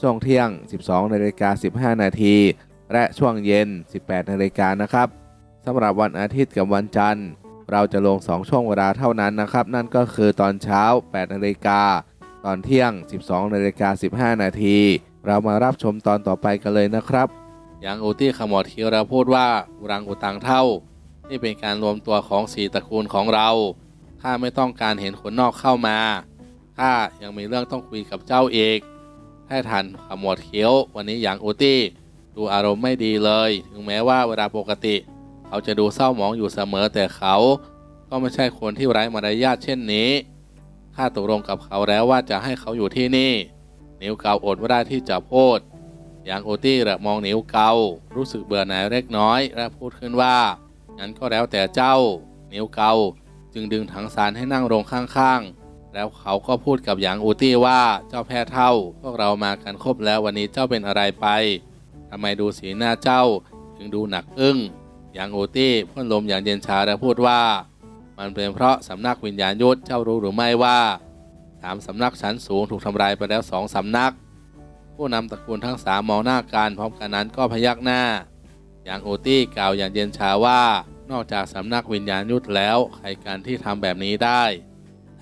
ช่วงเที่ยง 12นาฬิกา15 นาที และช่วงเย็น 18นาฬิกานะครับสำหรับวันอาทิตย์กับวันจันทร์ เราจะลง 2 ช่วงเวลาเท่านั้นนะครับ นั่นก็คือตอนเช้า 8นาฬิกาตอนเที่ยง 12นาฬิกา15 นาที เรามารับชมตอนต่อไปกันเลยนะครับ อยังอูตี้ขมวดคิ้วแล้วพูดว่าอุรังอุตังเท่า นี่เป็นการรวมตัวของสีตระกูลของเราข้าไม่ต้องการเห็นคนนอกเข้ามาข้ายังมีเรื่องต้องคุยกับเจ้าเอก ให้ทันขมวดเขียว วันนี้อย่างอูตี้ดูอารมณ์ไม่ดีเลย ถึงแม้ว่าเวลาปกติ เขาจะดูเศร้าหมองอยู่เสมอแต่เขาก็ไม่ใช่คนที่ไร้มารยาทเช่นนี้ข้าตกลงกับเขาแล้วว่าจะให้เขาอยู่ที่นี่ นิ้วเกาอดไม่ได้ที่จะพูดอย่างโอตี้ระมองนิ้วเกา รู้สึกเบื่อหน่ายเล็กน้อย และพูดขึ้นว่างั้นก็แล้วแต่เจ้า นิ้วเกา จึงดึงถังสารให้นั่งลงข้างๆ แล้วเขาก็พูดกับหยางอูตี้ว่าเจ้าแพ้เท่า พวกเรามากันครบแล้ววันนี้เจ้าเป็นอะไรไปทำไมดูสีหน้าเจ้าถึงดูหนักอึ้งหยางอูตี้พ่นลมอย่างเย็นชาและพูดว่า มันเป็นเพราะสำนักวิญญาณยุทธเจ้ารู้หรือไม่ว่าสามสำนักชั้นสูงถูกทำลายไปแล้วสองสำนัก ผู้นำตระกูลทั้งสามมองหน้ากันพร้อมกันนั้นก็พยักหน้าอย่างโอตี้กล่าวอย่างเย็นชาว่า นอกจากสำนักวิญญาณยุทธแล้วใครกันที่ทำแบบนี้ได้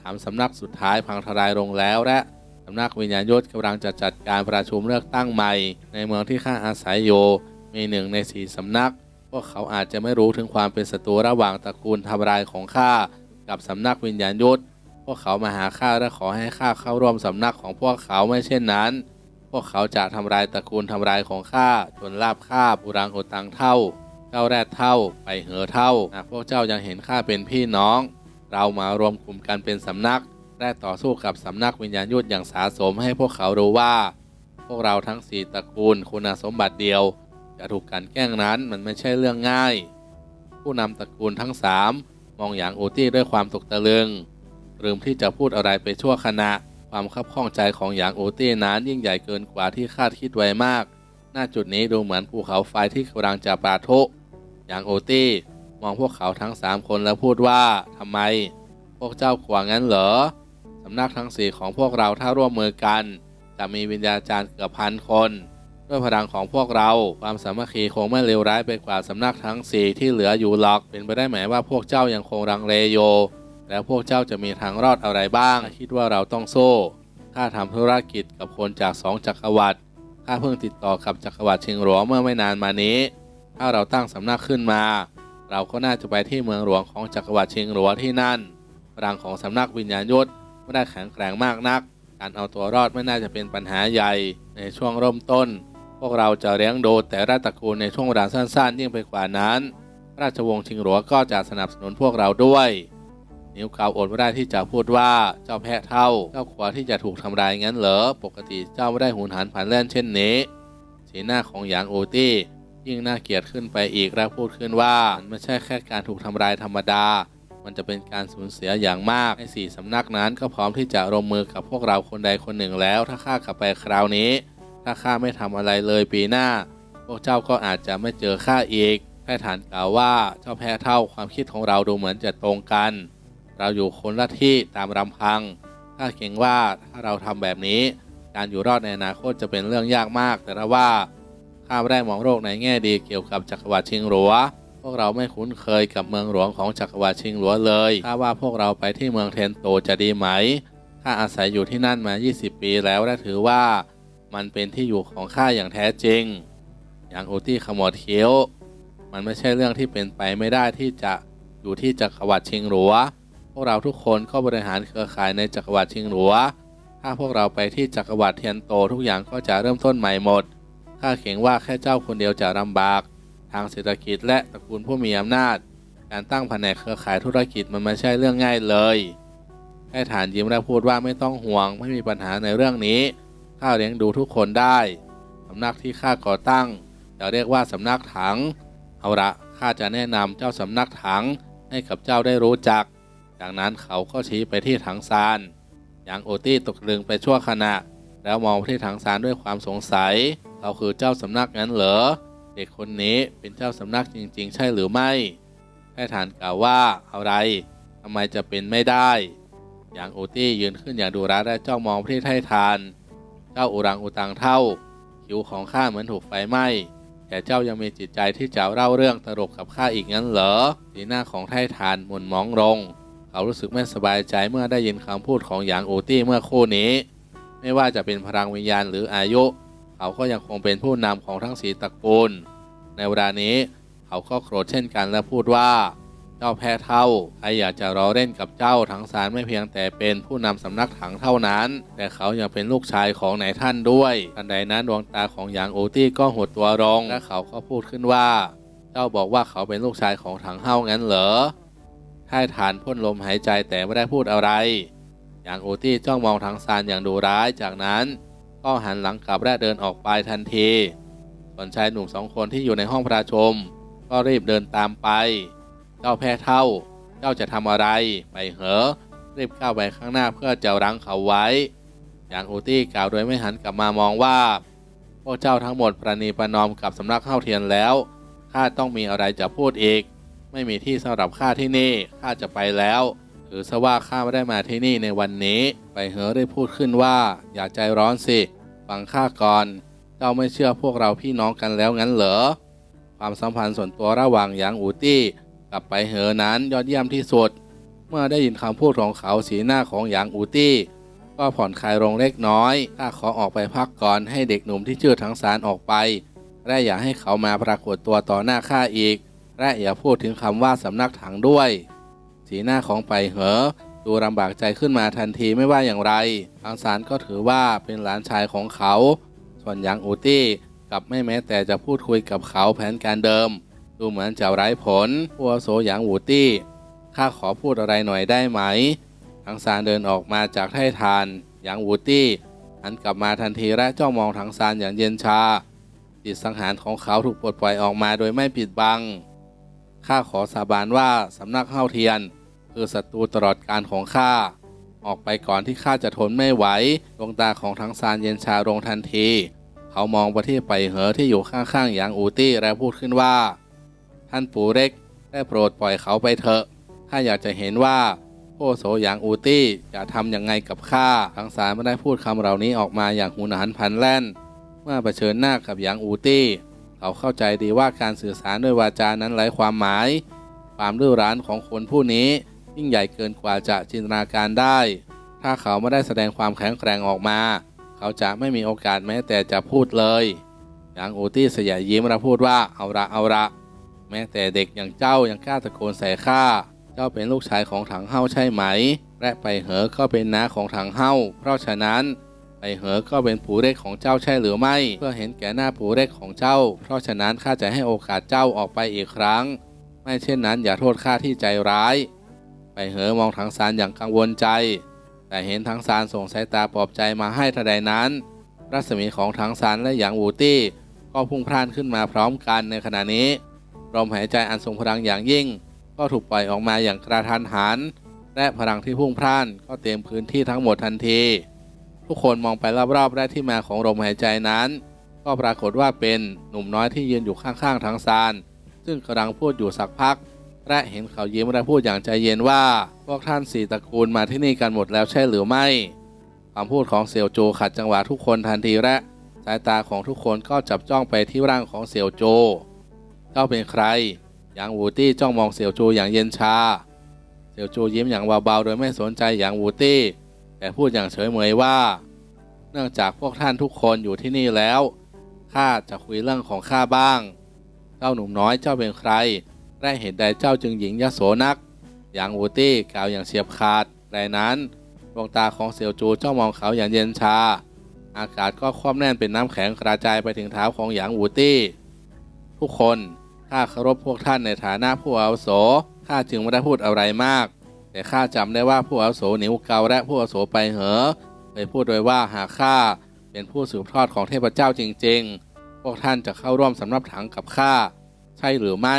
ถามสำนักสุดท้ายพังทลายลงแล้วและสำนักวิญญาณยุทธกำลังจะจัดการประชุมเลือกตั้งใหม่ ในเมืองที่ข้าอาศัยอยู่มีหนึ่งในสี่สำนัก พวกเขาอาจจะไม่รู้ถึงความเป็นศัตรูระหว่างตระกูลทำลายของข้ากับสำนักวิญญาณยุทธพวกเขามาหาข้าและขอให้ข้าเข้าร่วมสำนักของพวกเขาไม่เช่นนั้น พวกเขาจะทำลายตระกูลทำลายของข้าจนลาบคาบุรังโอตังเท่า เจ้าแรดเท่าไปเหอเท่าหากพวกเจ้ายังเห็นข้าเป็นพี่น้อง เรามารวมกลุ่มกันเป็นสำนักและต่อสู้กับสำนักวิญญาณยุทธอย่างสาสมให้พวกเขารู้ว่า พวกเราทั้งสี่ตระกูลคุณสมบัติเดียว จะถูกกันแกล้งนั้นมันไม่ใช่เรื่องง่าย ผู้นำตระกูลทั้งสามมองอย่างอูตี้ด้วยความตกตะลึงลืมที่จะพูดอะไรไปชั่วขณะ ความคับข้องใจของหยางโอตี้นั้นยิ่งใหญ่เกินกว่าที่คาดคิดไว้มาก หน้าจุดนี้ดูเหมือนภูเขาไฟที่กำลังจะปะทุหยางโอตี้ มองพวกเขาทั้งสามคนแล้วพูดว่าทำไม พวกเจ้าขวางงั้นเหรอสำนักทั้งสี่ของพวกเราถ้าร่วมมือกัน จะมีวิญญาจารย์เกือบพันคน ด้วยพลังของพวกเราความสามัคคีคงไม่เลวร้ายไปกว่าสำนักทั้งสี่ที่เหลืออยู่หรอกเป็นไปได้ไหมว่าพวกเจ้ายังคงรังเลโยแล้วพวกเจ้าจะมีทางรอดอะไรบ้าง คิดว่าเราต้องโซ่ข้าทำธุรกิจกับคนจากสองจักรวรรดิข้าเพิ่งติดต่อกับจักรวรรดิเชียงหลวงเมื่อไม่นานมานี้ ถ้าเราตั้งสำนักขึ้นมา เราก็น่าจะไปที่เมืองหลวงของจักรวรรดิเชียงหลัวที่นั่นพลังของสำนักวิญญาณยุทธไม่ได้แข็งแกร่งมากนัก การเอาตัวรอดไม่น่าจะเป็นปัญหาใหญ่ ในช่วงเริ่มต้น พวกเราจะเลี้ยงดูแต่ละตระกูลในช่วงเวลาสั้นๆ ยิ่งไปกว่านั้น ราชวงศ์ชิงหลัวก็จะสนับสนุนพวกเราด้วย นิ้วเกาอดไม่ได้ที่จะพูดว่าเจ้าแพะเท่า เจ้ากลัวที่จะถูกทำลายงั้นเหรอ ปกติเจ้าไม่ได้หุนหันผันแล่นเช่นนี้ สีหน้าของหยางโอตี้ ยิ่งน่าเกลียดขึ้นไปอีกและพูดขึ้นว่ามันไม่ใช่แค่การถูกทำลายธรรมดา มันจะเป็นการสูญเสียอย่างมากไอ้สี่สำนักนั้นก็พร้อมที่จะร่วมมือกับพวกเราคนใดคนหนึ่งแล้ว ถ้าข้ากลับไปคราวนี้ ถ้าข้าไม่ทำอะไรเลยปีหน้า พวกเจ้าก็อาจจะไม่เจอข้าอีกแพทย์ฐานกล่าวว่าเจ้าแพ้เท่าความคิดของเราดูเหมือนจะตรงกัน เราอยู่คนละที่ตามลำพัง ถ้าเกรงว่าถ้าเราทำแบบนี้ การอยู่รอดในอนาคตจะเป็นเรื่องยากมาก แต่ละว่าาไม่ได้มองโลกในแง่ดีเกี่ยวกับจักรวรรดิชิงหลัวพวกเราไม่คุ้นเคยกับเมืองหลวงของจักรวรรดิชิงหลัวเลย ถ้าว่าพวกเราไปที่เมืองเทนโตจะดีไหมข้าอาศัยอยู่ที่นั่นมา 20 ปีแล้วและถือว่า มันเป็นที่อยู่ของข้าอย่างแท้จริง อย่างโอตี้ขมวดเคี้ยว มันไม่ใช่เรื่องที่เป็นไปไม่ได้ที่จะอยู่ที่จักรวรรดิชิงหลัว พวกเราทุกคนก็บริหารเครือข่ายในจักรวรรดิชิงหลัว ถ้าพวกเราไปที่จักรวรรดิเทียนโตทุกอย่างก็จะเริ่มต้นใหม่หมด ข้าเข็งว่าแค่เจ้าคนเดียวจะลำบาก ทางเศรษฐกิจและตระกูลผู้มีอำนาจ การตั้งแผนกเครือข่ายธุรกิจมันไม่ใช่เรื่องง่ายเลยให้ฐานยิ้มและพูดว่าไม่ต้องห่วงไม่มีปัญหาในเรื่องนี้ข้าเลี้ยงดูทุกคนได้สำนักที่ข้าก่อตั้งจะเรียกว่าสำนักถังเอาละข้าจะแนะนำเจ้าสำนักถังให้กับเจ้าได้รู้จัก จากนั้นเขาก็ชี้ไปที่ถังซานหยางโอตี้ตกลึงไปชั่วขณะ แล้วมองไปที่ถังซานด้วยความสงสัยเขาคือเจ้าสำนักงั้นเหรอ เด็กคนนี้เป็นเจ้าสำนักจริง ๆ ใช่หรือไม่แพทย์ฐานกล่าวว่าอะไรทำไมจะเป็นไม่ได้หยางโอตี้ยืนขึ้นอย่างดุร้ายและจ้องมองไปที่ไททาน เจ้าอุรังอุตังเท่า คิ้วของข้าเหมือนถูกไฟไหม้แต่เจ้ายังมีจิตใจที่จะเล่าเรื่องตลกกับข้าอีกงั้นเหรอสีหน้าของไททานหมุนมองลง เขารู้สึกไม่สบายใจเมื่อได้ยินคำพูดของหยางโอตี้เมื่อคู่นี้ ไม่ว่าจะเป็นพลังวิญญาณหรืออายุ เขาก็ยังคงเป็นผู้นำของทั้งสีตระกูล ในเวลานี้เขาก็โกรธเช่นกันและพูดว่า เจ้าแพ้เท่าใครอยากจะรอเล่นกับเจ้าทั้งสารไม่เพียงแต่เป็นผู้นำสำนักถังเท่านั้น แต่เขายังเป็นลูกชายของนายท่านด้วยทันใดนั้นดวงตาของหยางโอตี้ก็หดตัวลงและเขาก็พูดขึ้นว่า เจ้าบอกว่าเขาเป็นลูกชายของถังเฮางั้นเหรอท่ายฐานพ่นลมหายใจแต่ไม่ได้พูดอะไร ยางโอตี้จ้องมองทางซานอย่างดูร้ายจากนั้นก็หันหลังกลับและเดินออกไปทันที ส่วนชายหนุ่มสองคนที่อยู่ในห้องประชม ก็รีบเดินตามไป เจ้าแพ้เท่า เจ้าจะทำอะไร ไปเหอะรีบก้าวไปข้างหน้าเพื่อจะรั้งเขาไว้ อย่างโอตี้กล่าวโดยไม่หันกลับมามองว่า พวกเจ้าทั้งหมดประนีประนอมกับสำนักเข้าเทียนแล้ว ข้าต้องมีอะไรจะพูดอีก ไม่มีที่สำหรับข้าที่นี่ ข้าจะไปแล้ว ถือซะว่าข้าไม่ได้มาที่นี่ในวันนี้ ไปเหอได้พูดขึ้นว่า อย่าใจร้อนสิ ฟังข้าก่อน เจ้าไม่เชื่อพวกเราพี่น้องกันแล้วงั้นเหรอ ความสัมพันธ์ส่วนตัวระหว่างหยางอูตี้กับไปเหอนั้นยอดเยี่ยมที่สุด เมื่อได้ยินคำพูดของเขาสีหน้าของหยางอูตี้ก็ผ่อนคลายลงเล็กน้อยข้าขอออกไปพักก่อนให้เด็กหนุ่มที่ชื่อทั้งสารออกไปและอย่าให้เขามาปรากฏตัวต่อหน้าข้าอีก และอย่าพูดถึงคำว่าสำนักถังด้วย สีหน้าของไปเหอดูลำบากใจขึ้นมาทันทีไม่ว่าอย่างไร ทางสารก็ถือว่าเป็นหลานชายของเขา ส่วนหยางอูตี้กลับไม่แม้แต่จะพูดคุยกับเขาแผนการเดิม ดูเหมือนจะไร้ผลพัวโสหยางอูตี้ข้าขอพูดอะไรหน่อยได้ไหมทังซานเดินออกมาจากไท่ทาน หยางวูตี้หันกลับมาทันทีและจ้องมองทังซานอย่างเย็นชา จิตสังหารของเขาถูกปลดปล่อยออกมาโดยไม่ปิดบัง ข้าขอสาบานว่าสำนักเฮาเทียน คือศัตรูตลอดการของข้า ออกไปก่อนที่ข้าจะทนไม่ไหว ดวงตาของทั้งซานเย็นชาลงทันที เขามองไปที่ไปเหอที่อยู่ข้างๆหยางอูตี้และพูดขึ้นว่า ท่านปู่เล็กได้โปรดปล่อยเขาไปเถอะข้าอยากจะเห็นว่าโพโสหยางอูตี้จะทำยังไงกับข้าทั้งสารไม่ได้พูดคำเหล่านี้ออกมาอย่างหุนหันพันแล่น เมื่อเผชิญหน้ากับหยางอูตี้ เขาเข้าใจดีว่าการสื่อสารด้วยวาจานั้นไร้ความหมาย ความดื้อรั้นของคนผู้นี้ ยิ่งใหญ่เกินกว่าจะจินตนาการได้ ถ้าเขาไม่ได้แสดงความแข็งแกร่งออกมา เขาจะไม่มีโอกาสแม้แต่จะพูดเลยหยางอูตี้เสยยิ้มและพูดว่าเอาละเอาละแม้แต่เด็กอย่างเจ้ายังกล้าตะโกนใส่ข้าเจ้าเป็นลูกชายของถังเฮาใช่ไหม และไปเหอก็เป็นน้าของถังเฮาเพราะฉะนั้นไปเหอก็เป็นผู้เล็กของเจ้าใช่หรือไม่ เพื่อเห็นแก่หน้าผู้เล็กของเจ้า เพราะฉะนั้นข้าจะให้โอกาสเจ้าออกไปอีกครั้ง ไม่เช่นนั้นอย่าโทษข้าที่ใจร้าย ไปเหอมองถังซานอย่างกังวลใจ แต่เห็นถังซานส่งสายตาปลอบใจมาให้ทันใดนั้น รัศมีของถังซานและหยางวูตี้ ก็พุ่งพล่านขึ้นมาพร้อมกันในขณะนี้ลมหายใจอันทรงพลังอย่างยิ่ง ก็ถูกปล่อยออกมาอย่างกระทันหัน และพลังที่พุ่งพล่านก็เต็มพื้นที่ทั้งหมดทันที ทุกคนมองไปรอบๆและที่มาของลมหายใจนั้น ก็ปรากฏว่าเป็นหนุ่มน้อยที่ยืนอยู่ข้างๆทางซาน ซึ่งกำลังพูดอยู่สักพัก และเห็นเขายิ้มและพูดอย่างใจเย็นว่า พวกท่านสี่ตระกูลมาที่นี่กันหมดแล้วใช่หรือไม่คำพูดของเสี่ยวโจขัดจังหวะทุกคนทันทีและสายตาของทุกคนก็จับจ้องไปที่ร่างของเสี่ยวโจ เจ้าเป็นใคร หยางวูตี้จ้องมองเสี่ยวโจอย่างเย็นชา เสี่ยวโจูยิ้มอย่างเบาๆโดยไม่สนใจหยางวูตี้ แต่พูดอย่างเฉยเมยว่า เนื่องจากพวกท่านทุกคนอยู่ที่นี่แล้ว ข้าจะคุยเรื่องของข้าบ้าง เจ้าหนุ่มน้อยเจ้าเป็นใคร และเหตุใดเจ้าจึงหญิงยโสนักหยางวูตี้กล่าวอย่างเฉียบขาดในนั้นดวงตาของเสี่ยวจูเจ้ามองเขาอย่างเย็นชา อากาศก็คว่ำแน่นเป็นน้ำแข็งกระจายไปถึงเท้าของหยางวูตี้ ทุกคนข้าเคารพพวกท่านในฐานะผู้อาวุโสข้าจึงไม่ได้พูดอะไรมาก แต่ข้าจำได้ว่าผู้อาวุโสหนิวเกาและผู้อาวุโสไปเหอเคยพูดไว้ว่าหากข้าเป็นผู้สืบทอดของเทพเจ้าจริง ๆ พวกท่านจะเข้าร่วมสำนับถังกับข้า ใช่หรือไม่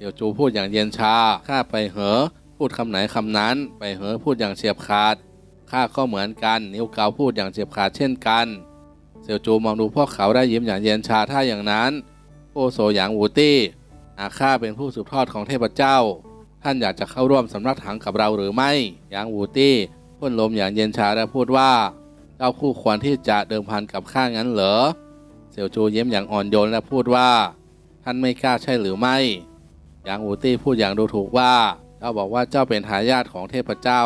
เสี่ยวจูพูดอย่างเย็นชา ข้าไปเหอ พูดคำไหนคำนั้น ไปเหอพูดอย่างเฉียบขาด ข้าก็เหมือนกัน นิ้วเกาพูดอย่างเฉียบขาดเช่นกัน เสี่ยวจูมองดูพวกเขาได้ยิ้มอย่างเย็นชาถ้าอย่างนั้นผู้โสหยางหูตี้หาข้าเป็นผู้สืบทอดของเทพเจ้า ท่านอยากจะเข้าร่วมสำนักถังกับเราหรือไม่หยางหูตี้พ่นลมอย่างเย็นชาและพูดว่าเจ้าคู่ควรที่จะเดิมพันกับข้างั้นเหรอ เสี่ยวจูยิ้มอย่างอ่อนโยนและพูดว่า ท่านไม่กล้าใช่หรือไม่ หยางหูตี้พูดอย่างดูถูกว่า เจ้าบอกว่าเจ้าเป็นทายาทของเทพเจ้า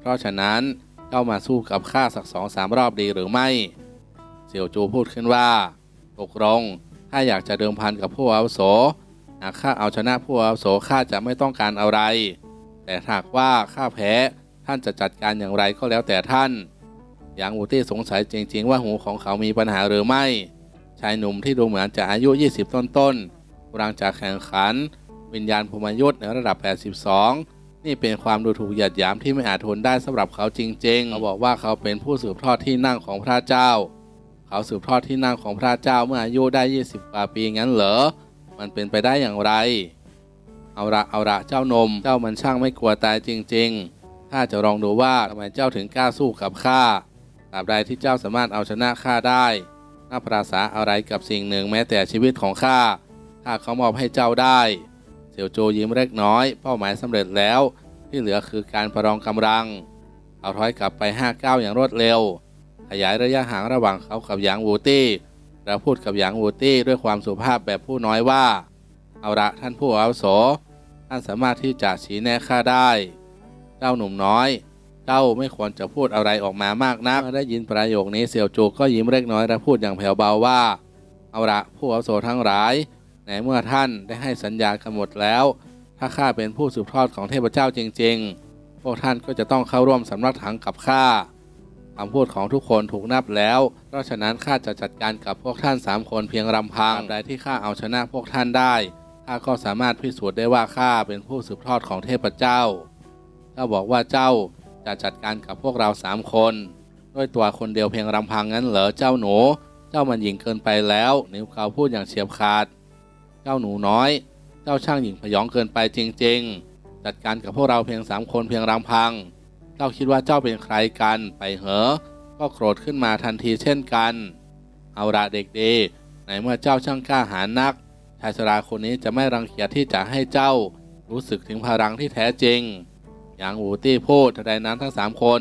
เพราะฉะนั้นเจ้ามาสู้กับข้าสักสองสามรอบดีหรือไม่ เสี่ยวจูพูดขึ้นว่าตกลงถ้าอยากจะเดิมพันกับผู้อาวุโสหากข้าเอาชนะผู้อาวุโสข้าจะไม่ต้องการอะไร แต่หากว่าข้าแพ้ท่านจะจัดการอย่างไรก็แล้วแต่ท่านหยางอูตี้สงสัยจริง ๆ ว่าหูของเขามีปัญหาหรือไม่ ชายหนุ่มที่ดูเหมือนจะอายุ 20 ต้นๆกำลังจะแข่งขัน วิญญาณพรหมยุทธในระดับ 82 นี่เป็นความดูถูกหยียดหยามที่ไม่อาจทนได้สำหรับเขาจริงๆเขาบอกว่าเขาเป็นผู้สืบทอดที่นั่งของพระเจ้า เขาสืบทอดที่นั่งของพระเจ้าเมื่ออายุได้ 20 กว่าปีงั้นเหรอ มันเป็นไปได้อย่างไร เอาละเอาละเจ้านม เจ้ามันช่างไม่กลัวตายจริง ๆ ถ้าจะลองดูว่าทำไมเจ้าถึงกล้าสู้กับข้าตราบใดที่เจ้าสามารถเอาชนะข้าได้น่าปราศาอะไรกับสิ่งหนึ่งแม้แต่ชีวิตของข้าข้าเขามอบให้เจ้าได้ เสี่ยวโจยิ้มเล็กน้อย เป้าหมายสำเร็จแล้ว ที่เหลือคือการประลองกำลัง เอาถอยกลับไป5ก้าวอย่างรวดเร็ว ขยายระยะห่างระหว่างเขากับหยางวูตี้แล้วพูดกับหยางวูตี้ด้วยความสุภาพแบบผู้น้อยว่า เอาละท่านผู้อาวุโสท่านสามารถที่จะชี้แนะข้าได้ เจ้าหนุ่มน้อย เจ้าไม่ควรจะพูดอะไรออกมามากนัก ได้ยินประโยคนี้เสี่ยวจูก็ยิ้มเล็กน้อยและพูดอย่างแผ่วเบาว่า เอาละผู้อาวุโสทั้งหลาย ในเมื่อท่านได้ให้สัญญากันหมดแล้ว ถ้าข้าเป็นผู้สืบทอดของเทพเจ้าจริง ๆ พวกท่านก็จะต้องเข้าร่วมสำนักถังกับข้าคำพูดของทุกคนถูกนับแล้ว เพราะฉะนั้นข้าจะจัดการกับพวกท่านสามคนเพียงลำพังใดที่ข้าเอาชนะพวกท่านได้ข้าก็สามารถพิสูจน์ได้ว่าข้าเป็นผู้สืบทอดของเทพเจ้าเจ้าบอกว่าเจ้าจะจัดการกับพวกเราสามคนด้วยตัวคนเดียวเพียงลำพังงั้นเหรอเจ้าหนู เจ้ามันหญิงเกินไปแล้ว นิ้วเขาพูดอย่างเฉียบขาด จ้าหนูน้อย เจ้าช่างหญิงพยองเกินไปจริง ๆ จัดการกับพวกเราเพียงสามคนเพียงลำพัง เจ้าคิดว่าเจ้าเป็นใครกันไปเหอะก็โกรธขึ้นมาทันทีเช่นกัน เอาละเด็กดีในเมื่อเจ้าช่างกล้าหาญนักชายชราคนนี้จะไม่รังเกียจที่จะให้เจ้า รู้สึกถึงพลังที่แท้จริง อย่างหูตี้พูดทันใดนั้นทั้งสามคน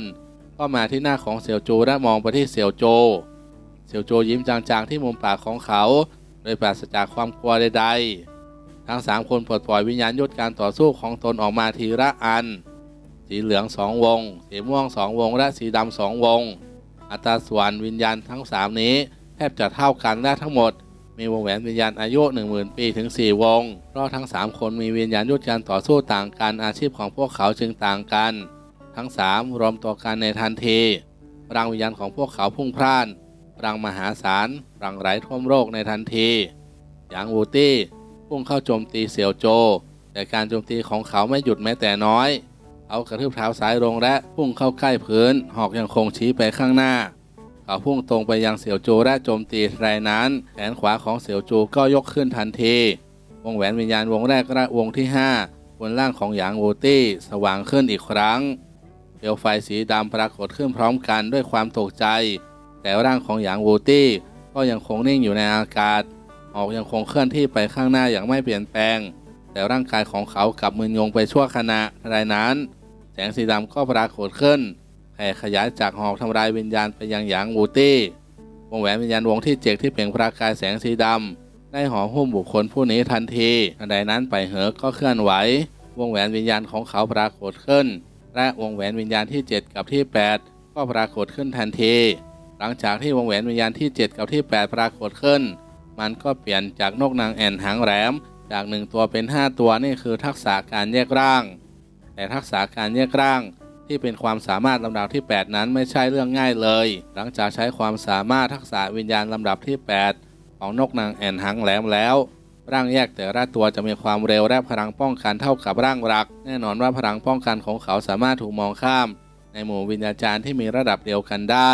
ก็มาที่หน้าของเสี่ยวโจและมองไปที่เสี่ยวโจ เสี่ยวโจยิ้มจางๆที่มุมปากของเขา โดยปราศจากความกลัวใดๆ ทั้งสามคนปลดปล่อยวิญญาณยุทธการต่อสู้ของตนออกมาทีละอัน สีเหลืองสองวง สีม่วงสองวง และสีดำสองวง อัตราส่วนวิญญาณทั้งสามนี้แทบจะเท่ากันและทั้งหมด มีวงแหวนวิญญาณอายุ 10,000 ปีถึง 4 วงเพราะทั้ง 3 คนมีวิญญาณยุทธการต่อสู้ต่างกันอาชีพของพวกเขาจึงต่างกัน ทั้ง 3 รวมตัวกันในทันทีพลังวิญญาณของพวกเขาพุ่งพล่าน พลังมหาศาลพลังไหลท่วมโลกในทันทีหยางวูตี้พุ่งเข้าโจมตีเสี่ยวโจ แต่การโจมตีของเขาไม่หยุดแม้แต่น้อยเขากระทืบเท้าซ้ายลงและพุ่งเข้าใกล้พื้น หอกยังคงชี้ไปข้างหน้า เขาพุ่งตรงไปยังเสี่ยวโจและโจมตีไรนั้นแขนขวาของเสี่ยวโจก็ยกขึ้นทันที วงแหวนวิญญาณวงแรกและวงที่ 5 บนล่างของหยางวูตี้สว่างขึ้นอีกครั้งเปลวไฟสีดำปรากฏขึ้นพร้อมกันด้วยความตกใจ แต่ร่างของหยางวูตี้ก็ยังคงนิ่งอยู่ในอากาศ ออกยังคงเคลื่อนที่ไปข้างหน้าอย่างไม่เปลี่ยนแปลง แต่ร่างกายของเขากลับมึนงงไปชั่วขณะไรนั้น แสงสีดำก็ปรากฏขึ้นแผ่ขยายจากหอกทำลายวิญญาณไปยังหยางวูตี้วงแหวนวิญญาณวงที่เจ็ดที่เปล่งประกายแสงสีดำได้ห่อหุ้มบุคคลผู้นี้ทันทีทันใดนั้นไปเหอก็เคลื่อนไหว วงแหวนวิญญาณของเขาปรากฏขึ้น และวงแหวนวิญญาณที่ 7 กับที่ 8 ก็ปรากฏขึ้นทันที หลังจากที่วงแหวนวิญญาณที่ 7 กับที่ 8 ปรากฏขึ้น มันก็เปลี่ยนจากนกนางแอ่นหางแหลมจากหนึ่งตัวเป็นห้าตัวนี่คือทักษะการแยกร่าง แต่ทักษะการแยกร่างที่เป็นความสามารถลำดับที่ 8 นั้นไม่ใช่เรื่องง่ายเลย หลังจากใช้ความสามารถทักษะวิญญาณลำดับที่ 8 ของนกนางแอ่นหางแหลมแล้ว ร่างแยกแต่ละตัวจะมีความเร็วและพลังป้องกันเท่ากับร่างหลัก แน่นอนว่าพลังป้องกันของเขาสามารถถูกมองข้าม ในหมู่วิญญาจารย์ที่มีระดับเดียวกันได้